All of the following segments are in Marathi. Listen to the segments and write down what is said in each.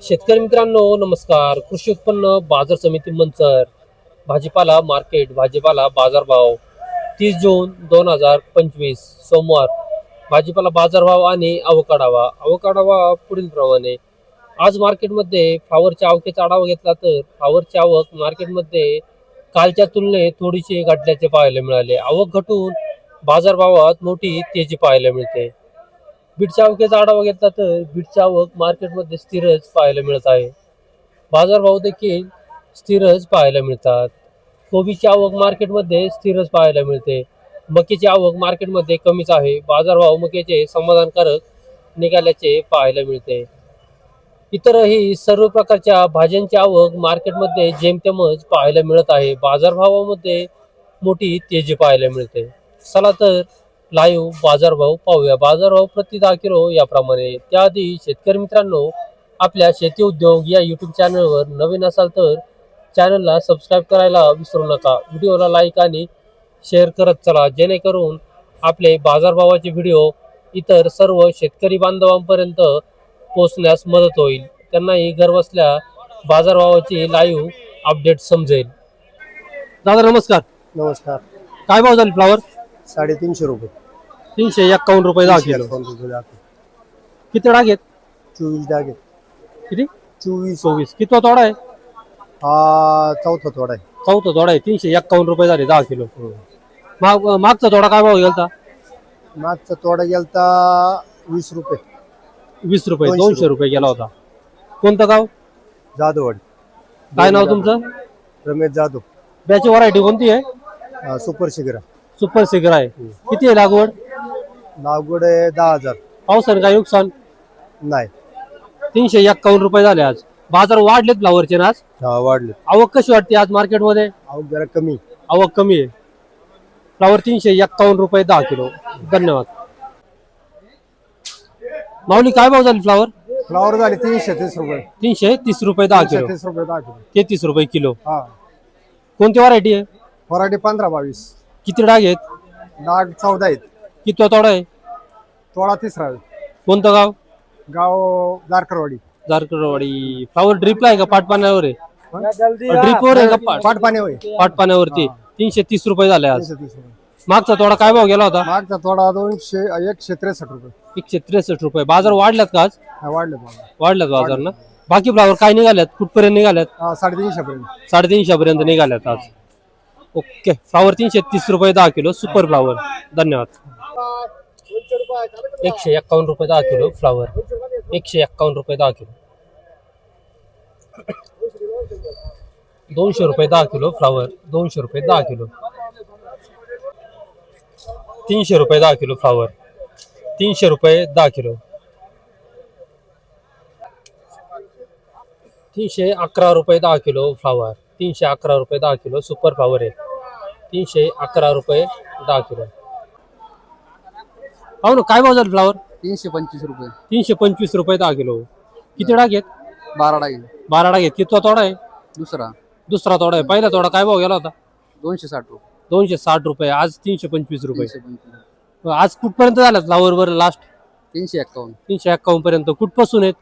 शेतकरी मित्रांनो नमस्कार. कृषी उत्पन्न बाजार समिती मंचर भाजीपाला मार्केट भाजीपाला बाजारभाव तीस जून दोन हजार पंचवीस सोमवार. भाजीपाला बाजारभाव आणि अवकाढावा. अवकाढावा पुढील प्रमाणे. आज मार्केटमध्ये फ्लावरच्या आवकेचा आढावा घेतला तर फ्लावरची आवक मार्केटमध्ये कालच्या तुलनेत थोडीशी घटल्याचे पाहायला मिळाले. आवक घटून बाजारभावात मोठी तेजी पाहायला मिळते. बीटच्या आवकेचा आढावा घेतला तर बीटच्या आवक मार्केटमध्ये स्थिरच पाहायला मिळत आहे. बाजारभाव देखील स्थिरच पाहायला मिळतात. कोबीची आवक मार्केटमध्ये स्थिरच पाहायला मिळते. मकीची आवक मार्केटमध्ये कमीच आहे. बाजारभाव मक्याचे समाधानकारक निघाल्याचे पाहायला मिळते. इतरही सर्व प्रकारच्या भाज्यांची आवक मार्केटमध्ये जेमतेमच पाहायला मिळत आहे. बाजारभावामध्ये मोठी तेजी पाहायला मिळते. चला तर लाईव्ह बाजारभाव पाहूया. बाजारभाव प्रति दहा किलो याप्रमाणे. त्याआधी शेतकरी मित्रांनो आपल्या शेती उद्योग या यूट्यूब चॅनलवर नवीन असाल तर चॅनलला सबस्क्राईब करायला विसरू नका. व्हिडिओला लाईक आणि शेअर करत चला. जेणेकरून आपले बाजारभावाचे व्हिडिओ इतर सर्व शेतकरी बांधवांपर्यंत पोहोचण्यास मदत होईल. त्यांनाही घरबसल्या बाजारभावाची लाईव्ह अपडेट समजेल. दादा नमस्कार. नमस्कार. काय भाव झाले फ्लावर साडेतीनशे रुपये. तीनशे एक्कावन्न रुपये दहा किलो. किती डाग आहेत? चोवीस डागे किती? चोवीस. चोवीस. कितवा तोडा आहे? हा चौथा थोडा आहे. चौथा तोडा आहे. तीनशे एक्कावन्न रुपये झाले दहा किलो. माग मागचा तोडा काय भाव गेलता? मागचा तोडा गेलता वीस रुपये. वीस रुपये दोनशे दोनशे रुपये. गेला होता. कोणतं गाव? जाधववाडी. काय नाव तुमचं? रमेश जाधव. त्याची व्हरायटी कोणती आहे? हा, सुपर शिगरा सुपर सिगर आहे. किती आहे लागवड? लागवड आहे दहा हजार. पावसाने काय नुकसान? नाही. तीनशे एक्कावन्न रुपये झाले आज. बाजार वाढलेत फ्लावरचे ना आज? हा वाढले आवक कशी वाटते आज मार्केटमध्ये? आवक जरा कमी. आवक कमी आहे. फ्लावर तीनशे एक्कावन्न रुपये दहा किलो. धन्यवाद. माऊली काय भाव झाली फ्लावर? फ्लावर झाले तीनशे तीस रुपये. तीनशे तीस रुपये दहा तीनशे किलो. तीस रुपये दहा किलो. तेहतीस रुपये किलो. हा. कोणती व्हरायटी आहे? पराठे पंधरा बावीस. किती डाग आहेत? डाग चौदा आहेत. कितवा तोडा आहे? तोडा तिसरा आहे. कोणतं गाव? गाव जारकरवाडी. जारकरवाडी. फ्लावर ड्रिपला आहे का? पाटपाण्यावर आहे? ड्रिपवर आहे का? पाट होय पाटपाण्यावरती. तीनशे तीस रुपये झाले आज. तीनशे तीस रुपये. मागचा तोडा काय भाव गेला होता? मागचा थोडा दोनशे एकशे त्रेसष्ट रुपये. एकशे त्रेसष्ट रुपये. बाजार वाढल्यात का आज? हा, वाढले वाढल्यात बाजार ना? बाकी फ्लावर काय निघाल्यात? कुठपर्यंत निघाल्यात? हा साडेतीनशे पर्यंत. साडेतीनशे पर्यंत निघाल्यात आज. ओके. फ्लावर तीनशे तीस रुपये दहा किलो. Super flower. धन्यवाद. एकशे एक्कावन्न रुपये दहा किलो फ्लावर. एकशे एक्कावन्न रुपये दहा किलो. दोनशे रुपये दहा किलो फ्लावर. दोनशे रुपये दहा किलो. तीनशे रुपये दहा किलो फ्लावर. तीनशे रुपये दहा किलो. तीनशे अकरा रुपये दहा किलो फ्लावर. तीनशे अकरा रुपये दहा किलो सुपर फ्लावर आहे. तीनशे अकरा रुपये दहा किलो. हो ना काय भाव झाला फ्लावर? तीनशे पंचवीस रुपये. तीनशे पंचवीस रुपये दहा किलो. किती डाग आहेत? बारा डाळी बारा डाग आहेत. कितवा तोडा आहे? दुसरा. दुसरा तोडा आहे. पहिला तोडा काय भाव गेला होता? दोनशे साठ रुपये. दोनशे साठ रुपये. आज तीनशे पंचवीस रुपये. तीनशे पंचवीस. आज कुठपर्यंत झाल्यात फ्लावर वर लास्ट तीनशे एक्कावन्न तीनशे एक्कावन्न पर्यंत. कुठपासून आहेत?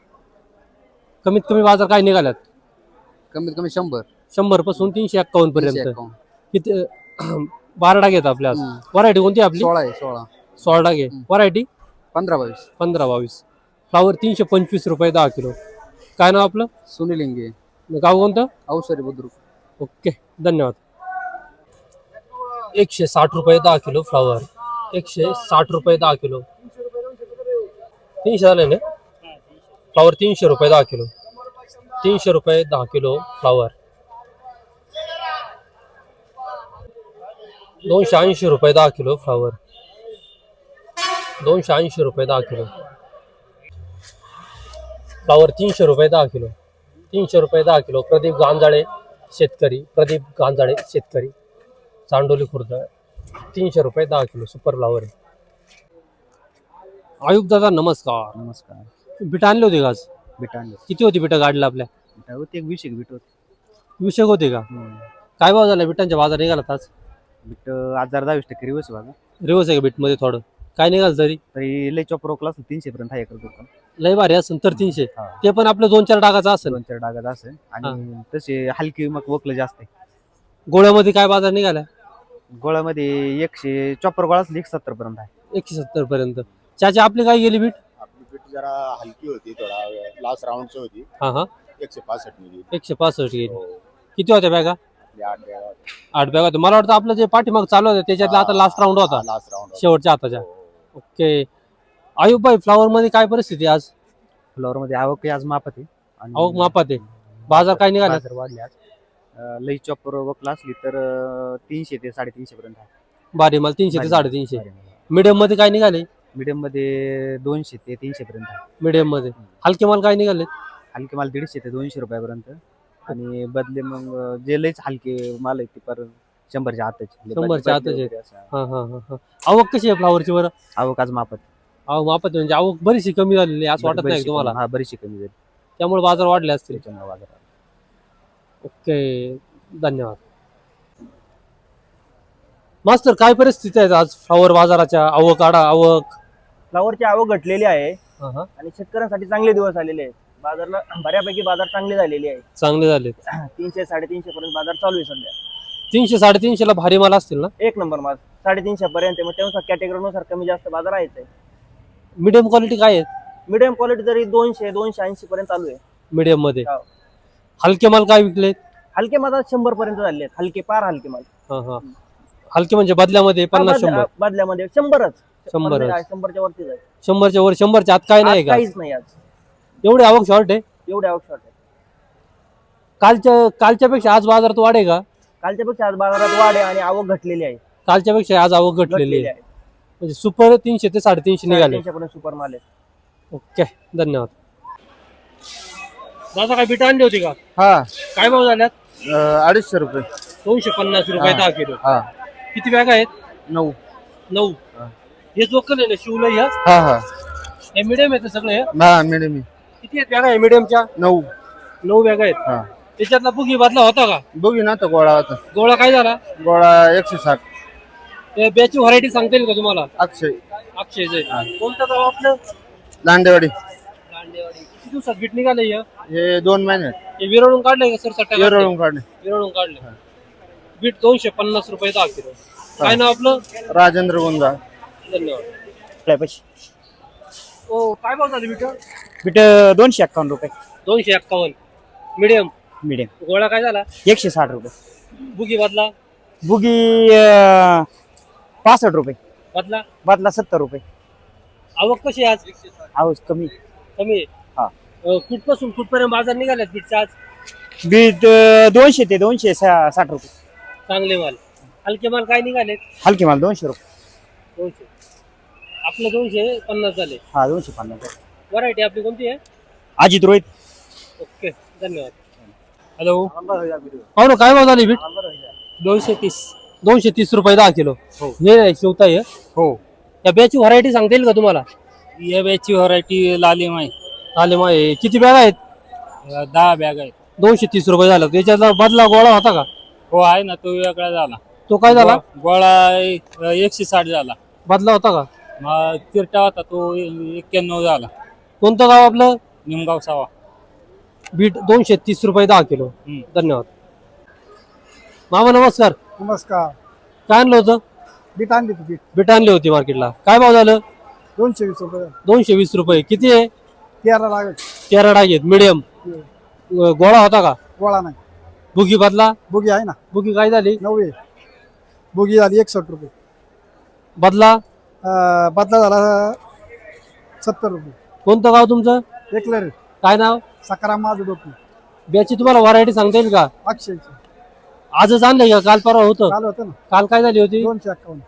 कमीत कमी बाजार काय निघाल्यात? कमीत कमी शंभर. शंभरपासून तीनशे एक्कावन्न तीनशे पर्यंत. एक्कावन्न किती बारा डाग आहेत आपल्या हम्म. व्हरायटी कोणती आपली? सोळा आहे सोळा. सोळा डाग. आहे व्हरायटी पंधरा बावीस. पंधरा बावीस. फ्लावर तीनशे पंचवीस रुपये दहा किलो. काय नाव आपलं? सुनील इंगे गाव कोणतं? अवसरी बुद्रुक. ओके धन्यवाद. एकशे साठ रुपये दहा किलो फ्लावर एकशे साठ रुपये दहा किलो. तीनशे झाले ना? फ्लावर तीनशे रुपये दहा किलो. तीनशे रुपये दहा किलो फ्लावर दोनशे ऐंशी रुपये दहा किलो फ्लावर दोनशे ऐंशी रुपये दहा किलो. फ्लावर तीनशे रुपये दहा किलो. तीनशे रुपये दहा किलो. प्रदीप गांजाळे शेतकरी. प्रदीप गांजाळे शेतकरी. चांडोली खुर्द. तीनशे रुपये दहा किलो. Super flower. आहे आयुक्त दादा नमस्कार. नमस्कार. बिट आणले होते का आज? बीट आणले किती होती बिटं गाडीला आपल्या? बीट होती एक वीस एक बीट होती. विषय होते का? काय भाव झाला बिटांच्या बाजार निघाला आज? बीट आज जरा दहावीस टक्के रिवर्स बघा. रिवर्स आहे का बीटमध्ये थोडं? काय निघाल तरी? तरी लय चॉपर रोकला असेल तीनशे पर्यंत आहे एकर दुकान. लय भारी असेल तर तीनशे. हा. ते पण आपलं दोन चार डागाचं असेल. दोन चार डागात असेल. आणि तसे हलकी मग वकलं जास्त आहे. गोळ्यामध्ये काय बाजार निघाला? गोळ्यामध्ये एकशे चॉपर गोळा असेल एकशे सत्तर पर्यंत आहे. एकशे सत्तर पर्यंत. चाची आपली काय गेली बीट? आपली पीठ जरा हलकी होती थोडा लास्ट राऊंडची होती. हा हा. एकशे पासष्ट मिली एकशे पासष्ट गेली. हो. किती होत्या बॅगा? आपली आठ बॅगा होत्या. मला वाटतं आपलं जे पाठीमाग चालू होतं त्याच्यातला आता लास्ट राऊंड होता. लास्ट राऊंड शेवटच्या हाताच्या ओके. आयुब भाई फ्लावर मध्ये काय परिस्थिती आहे आज? फ्लॉवर मध्ये आवक आज मापात आहे. आणि आवक मापात आहे. बाजार काय निघाला? बाजार वाढले आज. अं, लई चॉपर वकला असली तर अं, तीनशे ते साडेतीनशे पर्यंत आहे. बारी माल तीनशे ते साडेतीनशे. मिडियममध्ये काय निघाले? मीडियममध्ये दोनशे ते तीनशे पर्यंत आहे. मिडियममध्ये. हलके माल काय निघाले? हलके माल दीडशे ते दोनशे रुपयापर्यंत. आणि बदले मग अं, जे लईच हलके माल आहेत ते पर शंभरच्या आताचे. शंभरच्या आताचे. हा हा हा हा. आवक कशी आहे फ्लावरची बरं? आवक आज मापात. आवक मापात म्हणजे आवक बरीचशी कमी झालेली आहे असं वाटत नाही का तुम्हाला? हा बरीचशी कमी झाली. त्यामुळे बाजार वाढले असतील. त्याच्यामुळे बाजारात ओके धन्यवाद. मास्तर काय परिस्थिती आहे आज फ्लावर बाजाराच्या? आवक आडा आवक? फ्लावरची आवक घटलेली आहे. हा, हा. आणि शेतकऱ्यांसाठी चांगले दिवस आलेले आहेत. बाजारला बऱ्यापैकी बाजार चांगली झालेली आहे चांगले झाले तीनशे साडेतीनशे पर्यंत बाजार चालू आहे सध्या. तीनशे साडेतीनशे ला भारी माल असतील ना? एक नंबर माल. साडेतीनशे पर्यंत मग त्यानुसार कॅटेगरीनुसार कमी जास्त बाजार आहेच आहे मिडियम क्वालिटी काय आहे? मिडियम क्वालिटी तरी दोनशे दोनशे ऐंशी पर्यंत चालू आहे. मिडियममध्ये. हो. हलके माल काय विकले हलके माल शंभर पर्यंत झाले आहेत. हलके पार हलके माल. हा हा. हलके म्हणजे बदल्यामध्ये पन्नास शंभर. बदल्या- बदल्यामध्ये. शंभरच. शंभरच. आहे, शंभरच्या वरतीच आहे. शंभरच्या वर शंभरच्या आत काय नाही आज का? काहीच नाही आज. एवढी आवक शॉर्ट आहे? एवढे आवक शॉर्ट आहे. कालच्या कालच्या पेक्षा आज बाजारात वाढे का? कालच्या पेक्षा आज बाजारात वाढ आहे आणि आवक घटलेली आहे. कालच्या पेक्षा आज आवक घटलेली घटलेली आहे. आहे. म्हणजे सुपर तीनशे ते साडेतीनशे निघाले. सुपर माल आहे. ओके धन्यवाद. दादा काय बिटा आणली होती का? हा. काय भाव झाल्यात? अं, अडीचशे रुपये. दोनशे पन्नास रुपये हा. दहा किलो. हा. किती बॅग आहेत? नऊ. नऊ. हा. जोकल आहे ना शिवलं ह्या हा हा. हे मिडियम आहे सगळे हे? हा मिडियम किती आहेत बॅग? आहे मिडियमच्या नऊ. नऊ बॅग आहेत. हा. त्याच्यातला बुगी बदला होता का? बघू ना तो गोळा होता. गोळा काय झाला? गोळा एकशे साठ. ते बॅची व्हरायटी सांगता येईल का तुम्हाला? अक्षय. अक्षयचे कोणतं गाव आपलं? लांडेवाडी लांडेवाडी किती दिवसात बीट निघाले हे हे दोन महिने. हे विरळून काढलंय का सर सट्टा येरळून काढले. विरळून काढले. बीट दोनशे पन्नास रुपये दहा किलो. काय नाव आपलं? राजेंद्र गोंदा धन्यवाद. ओ काय भाव झाले बीट? बीट दोनशे एक्कावन्न रुपये. दोनशे एक्कावन्न. मिडियम मिडियम गोळा काय झाला? एकशे साठ रुपये. बुगी बदला? बुगी पासष्ट रुपये. बदला? बदला सत्तर रुपये. आवक कशी आहे आज? आवाज कमी. कमी आहे? हा. अं, कुठपासून कुठपर्यंत बाजार निघाल्यात बीटचा आज? बीट दोनशे ते दोनशे सा- साठ रुपये. चांगले माल. हलके माल काय निघालेत? हलके माल दोनशे रुपये. दोनशे. आपलं दोनशे पन्नास झाले. हा दोनशे पन्नास व्हरायटी आपली कोणती आहे? अजित रोहित. ओके धन्यवाद. हॅलो. हो ना काय भाव झाली बीट? दोनशे तीस. दोनशे तीस रुपये दहा किलो. हे. शिवता आहे हो. या बॅची व्हरायटी सांगता येईल का तुम्हाला? या बॅचची व्हरायटी लालिम आहे आले माय. किती बॅग आहेत? दहा बॅग आहेत. दोनशे तीस रुपये झाला. त्याच्यातला बदला गोळा होता का? हो आहे ना तो वेगळा झाला. तो काय झाला? गोळा एकशे साठ झाला. बदला होता का? चिरटा होता तो एक्क्याण्णव झाला. कोणतं गाव आपलं? निमगाव सावा बीट दोनशे तीस रुपये दहा किलो. हम्म. धन्यवाद. मामा नमस्कार. नमस्कार. काय आणलं होतं? बीट आणली तू बीट. बीट आणली होती मार्केटला. काय भाव झालं? दोनशे वीस रुपये. दोनशे वीस रुपये. किती आहे? तेरा लागत तेरा डाग आहेत. मिडियम. गोळा होता का? गोळा नाही. बुगी बदला? बुगी आहे ना. बुगी काय झाली? नऊ आहे. बुगी झाली एकसष्ट रुपये. बदला? अं, बदला झाला सत्तर रुपये. कोणतं गाव तुमचं? एकलर. काय नाव? सकाराम माझं डोकं. ब्याची तुम्हाला व्हरायटी सांगता येईल का? अक्षयची. आजच आणलंय का काल परवा होतं. चालू होतं ना. काल काय झाली होती? दोनशे अक्कावन्न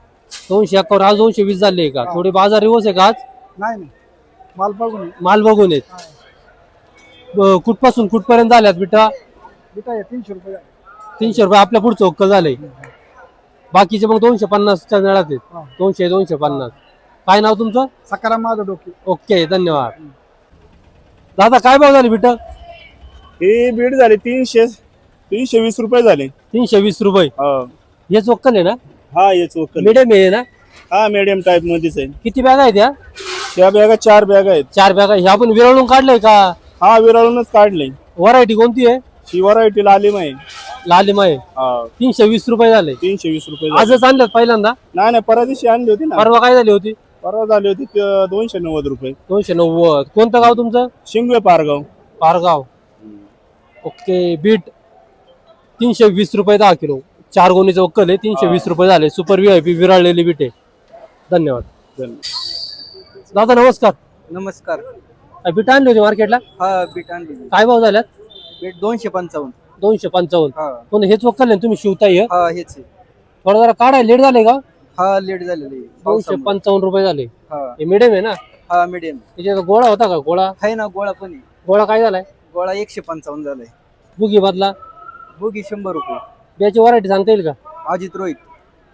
दोनशे अकाउंट आज दोनशे वीस झाले का. थोडी बाजार रिवर्स आहे का आज? नाही नाही. माल बघून माल बघून येत ब- कुठपासून कुठपर्यंत झाल्यात बिटा बीट तीनशे रुपये. तीनशे रुपये आपल्या पुढचं ओक्कल झालंय. बाकीचे मग दोनशे पन्नासच्या मेळात आहेत. हा. दोनशे दोनशे पन्नास. काय नाव तुमचं? सकाराम माझं डोके. ओके धन्यवाद. दादा काय भाव झाले बिट? हे बीड झाले तीनशे तीनशे वीस रुपये झाले. तीनशे वीस रुपये. हा. हे चोक्कल आहे ना? हा हे चोकल मिडियम आहे ना? हा मीडियम टाईप मध्येच आहे. किती बॅग आहेत या? त्या बॅगा चार बॅग आहेत. चार बॅग ह्या आपण विरळून काढलंय का? हा विरळूनच काढले व्हरायटी कोणती आहे? ही व्हरायटी लालिम आहे. लालिमा आहे. हा. तीनशे वीस रुपये झाले. तीनशे वीस रुपये झाले. आजच आणल्यात पहिल्यांदा? नाही नाही परवा दिवशी आणली होती ना. परवा काय झाली होती? परवा झाली होती त- दोनशे नव्वद रुपये. दोनशे नव्वद. कोणतं गाव तुमचं? शिंगवे पारगाव. पारगाव. Okay beet. तीनशे वीस रुपये दहा किलो. चार गोणीचं वक्कल आहे तीनशे वीस रुपये झाले. सुपर व्ही आय पी विराळलेली बीट आहे. धन्यवाद. धन्यवाद. दादा नमस्कार. नमस्कार. काय बीट आणली होती मार्केटला? हा बीट आणली काय भाव झाल्यात? बीट दोनशे पंचावन्न. दोनशे पंचावन्न. हा. पण हेच वक्कल आहे ना तुम्ही शिवताय हे? हा हेच आहे. थोडं जरा काढाय लेट झाले का? हा लेट झालेली आहे. दोनशे पावसामुळे. पंचावन्न रुपये झाले. हा. हे मिडियम आहे ना? हा मीडियम त्याच्यात गोळा होता का? गोळा? आहे ना गोळा पण आहे. गोळा काय झालाय? गोळा एकशे पंचावन्न झालाय. बुगी बदला. बुगी शंभर रुपये. त्याची व्हरायटी सांगता येईल का? अजित रोहित.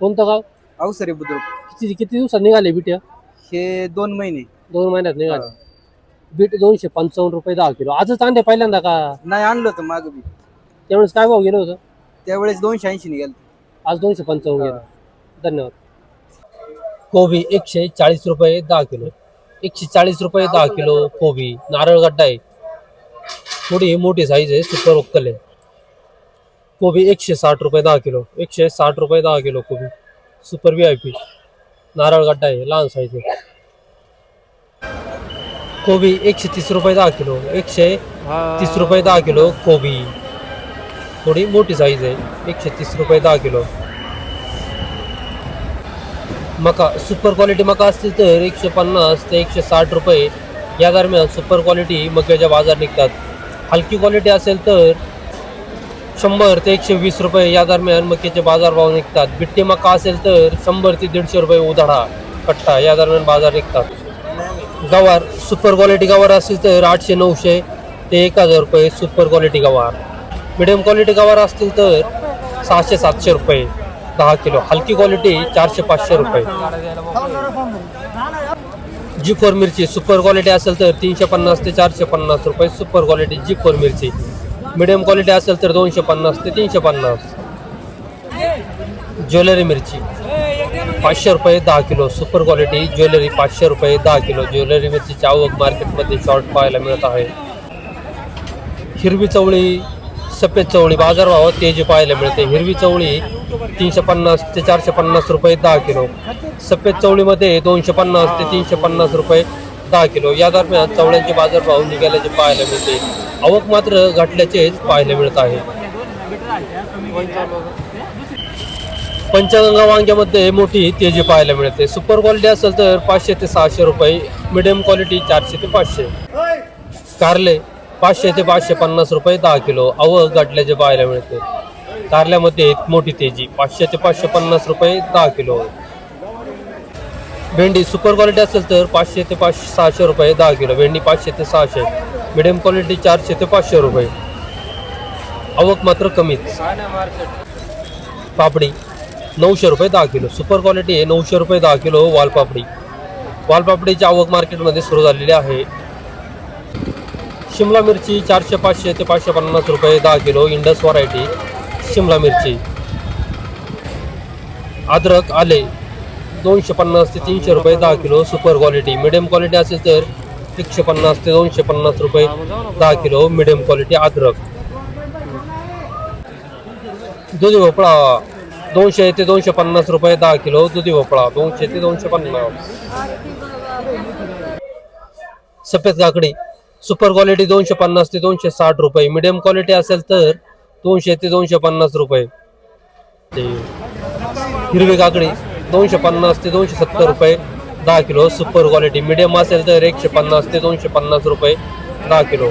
कोणतं गाव? अवसरे बुद्रुक. किती किती दिवसात निघाले बीट? हे दोन महिने. दोन महिन्यात निघाले. बीट दोनशे पंचावन्न रुपये दहा किलो. आजच आणले पहिल्यांदा का? नाही आणलं होतं माग बी. त्यावेळेस काय भाव गेलं होतं? त्यावेळेस दोनशे ऐंशी निघाल. आज दोनशे पंचावन्न गेलं. धन्यवाद. कोबी एकशे चाळीस रुपये दहा किलो. एकशे चाळीस रुपये दहा किलो कोबी. नारळ गड्डा आहे. थोडी मोठी साईज आहे सुपर वक्कल आहे. कोबी एकशे साठ रुपये दहा किलो. एकशे साठ रुपये दहा किलो कोबी. सुपर व्ही आय पी नारळ गड्डा आहे लहान साईज आहे. कोबी एकशे तीस रुपये दहा किलो. एकशे तीस रुपये दहा किलो कोबी. थोडी मोठी साईज आहे एकशे तीस रुपये दहा किलो. मका सुपर क्वालिटी मका असतील तर एकशे पन्नास ते एकशे साठ रुपये या दरम्यान सुपर क्वालिटी मक्याच्या बाजार निघतात. हलकी क्वालिटी असेल तर शंभर ते एकशे वीस रुपये या दरम्यान मक्याचे बाजारभाव निघतात. बिट्टी मका असेल तर शंभर ते दीडशे रुपये उधाडा कट्टा या दरम्यान बाजार निघतात. गवार सुपर क्वालिटी गवार असेल तर आठशे नऊशे ते एक हजार रुपये सुपर क्वालिटी गवार. मिडियम क्वालिटी गवार असतील तर सहाशे सातशे रुपये. दहा किलो. हलकी क्वालिटी चारशे पाचशे रुपये. जी फोर मिरची सुपर क्वालिटी असेल तर तीनशे पन्नास ते चारशे पन्नास रुपये सुपर क्वालिटी जी फोर मिरची. मिडियम क्वालिटी असेल तर दोनशे पन्नास ते तीनशे पन्नास. ज्वेलरी मिरची पाचशे रुपये दहा किलो. सुपर क्वालिटी ज्वेलरी पाचशे रुपये दहा किलो. ज्वेलरी मिरचीची आवक मार्केटमध्ये शॉर्ट पाहायला मिळत आहे. हिरवी चवळी सफेद चवळी बाजारभावात तेजी पाहायला मिळते. हिरवी चवळी तीनशे पन्नास ते चारशे पन्नास रुपये दहा किलो. सफेद चवळीमध्ये दोनशे पन्नास ते तीनशे पन्नास रुपये दहा किलो. या दरम्यान चवळ्यांचे बाजारभाव निघाल्याचे पाहायला मिळते. आवक मात्र घटल्याचेच पाहायला मिळत आहे. पंचगंगा वांग्यामध्ये मोठी तेजी पाहायला मिळते. सुपर क्वालिटी असेल तर पाचशे ते सहाशे रुपये. मिडियम क्वालिटी चारशे ते पाचशे. कारले पाचशे ते पाचशे पन्नास रुपये दहा किलो आवक गाठल्याचे पाहायला मिळते. कारल्यामध्ये एक मोठी तेजी पाचशे ते पाचशे पन्नास रुपये दहा किलो. भेंडी सुपर क्वालिटी असेल तर पाचशे ते पाचशे सहाशे रुपये दहा किलो. भेंडी पाचशे ते सहाशे मिडियम क्वालिटी चारशे ते पाचशे रुपये. आवक मात्र कमीच. पापडी नऊशे रुपये दहा किलो. सुपर क्वालिटी आहे नऊशे रुपये दहा किलो वालपापडी. वालपापडीची आवक मार्केटमध्ये सुरू झालेली आहे. शिमला मिरची चारशे पाचशे ते पाचशे पन्नास रुपये दहा किलो इंडस व्हरायटी शिमला मिरची. अद्रक आले दोनशे पन्नास ते तीनशे रुपये दहा kilo super quality medium quality असेल तर एकशे पन्नास ते दोनशे पन्नास रुपये दहा किलो मिडियम क्वालिटी अद्रक. दुधी भोपळा दोनशे ते दोनशे पन्नास रुपये दहा किलो दुधी भोपळा दोनशे ते दोनशे पन्नास. सफेद काकडी. सुपर क्वालिटी दोनशे पन्नास ते दोनशे साठ रुपये. मिडियम क्वालिटी असेल तर दोनशे ते दोनशे पन्नास रुपये. ते हिरवी काकडी दोनशे पन्नास ते दोनशे सत्तर रुपये. दहा किलो सुपर क्वालिटी. मिडियम असेल तर एकशे पन्नास ते दोनशे पन्नास रुपये. दहा किलो.